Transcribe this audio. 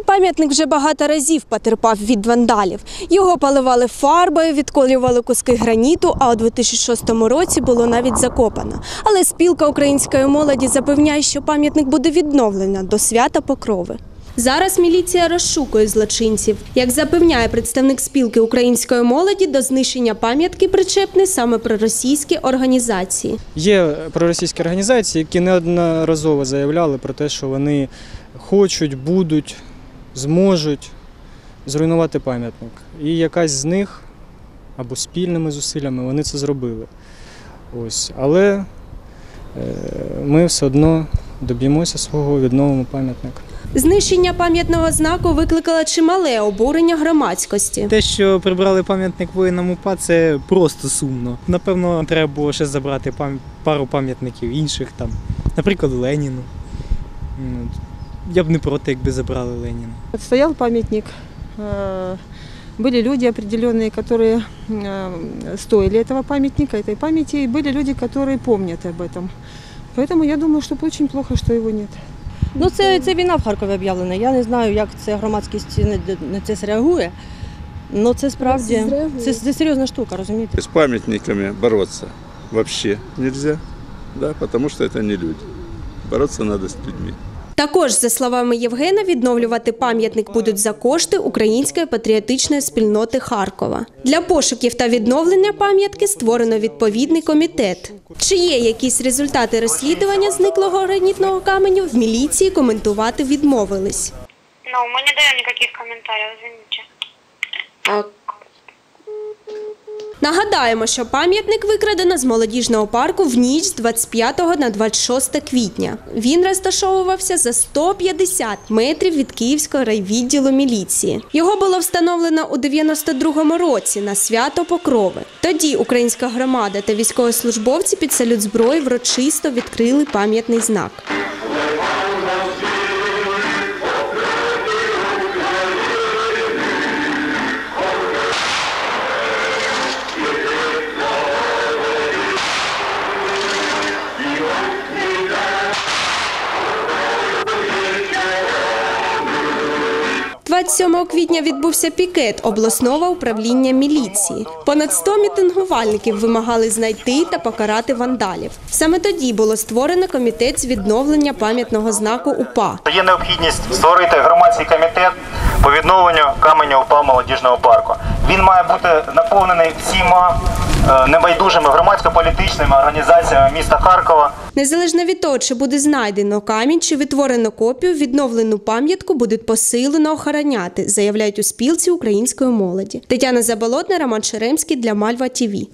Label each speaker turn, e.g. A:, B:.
A: Цей пам'ятник вже багато разів потерпав від вандалів. Його поливали фарбою, відколювали куски граніту, а у 2006 році було навіть закопано. Але спілка української молоді запевняє, що пам'ятник буде відновлено до свята Покрови. Зараз міліція розшукує злочинців. Як запевняє представник спілки української молоді, до знищення пам'ятки причепні саме проросійські організації.
B: Є проросійські організації, які неодноразово заявляли про те, що вони хочуть, будуть, зможуть зруйнувати пам'ятник. І якась з них або спільними зусиллями вони це зробили. Ось. Але е, ми все одно доб'ємося свого, відновимо пам'ятник.
A: Знищення пам'ятного знаку викликало чимале обурення громадськості.
C: Те, що прибрали пам'ятник воїнам УПА, це просто сумно. Напевно, треба було ще забрати пам- пару пам'ятників інших там, наприклад, Леніну. Ну, Я б не проти, якби забрали Леніна.
D: Стоял памятник. э, Были люди определенные, которые э, стоили этого памятника, этой памяти, и были люди, которые помнят об этом. Поэтому я думаю, что очень плохо, что его нет.
E: Ну, це, це війна в Харкові об'явлена. Я не знаю, як це громадськість на, на це зреагує. Ну це справді це, це серйозна штука, розумієте?
F: С памятниками бороться вообще нельзя, да, потому что это не люди. Бороться надо с людьми.
A: Також, за словами Євгена, відновлювати пам'ятник будуть за кошти Української патріотичної спільноти Харкова. Для пошуків та відновлення пам'ятки створено відповідний комітет. Чи є якісь результати розслідування зниклого гранітного каменю, в міліції коментувати відмовились.
G: Ну, мы не даем никаких комментариев, извините.
A: Нагадаємо, що пам'ятник викрадено з молодіжного парку в ніч з 25 на 26 квітня. Він розташовувався за 150 метрів від Київського райвідділу міліції. Його було встановлено у 92-му році на свято Покрови. Тоді українська громада та військовослужбовці під салют зброї врочисто відкрили пам'ятний знак. – 27 квітня відбувся пікет обласного управління міліції. Понад 100 мітингувальників вимагали знайти та покарати вандалів. Саме тоді було створено комітет з відновлення пам'ятного знаку УПА.
H: Є необхідність створити громадський комітет по відновленню каменю УПА молодіжного парку. Він має бути наповнений всіма небайдужими громадсько-політичними організаціями міста Харкова.
A: Незалежно від того, чи буде знайдено камінь, чи відтворено копію, відновлену пам'ятку будуть посилено охороняти, заявляють у спілці української молоді. Тетяна Заболотна, Роман Шеремський для Мальва ТІВІ.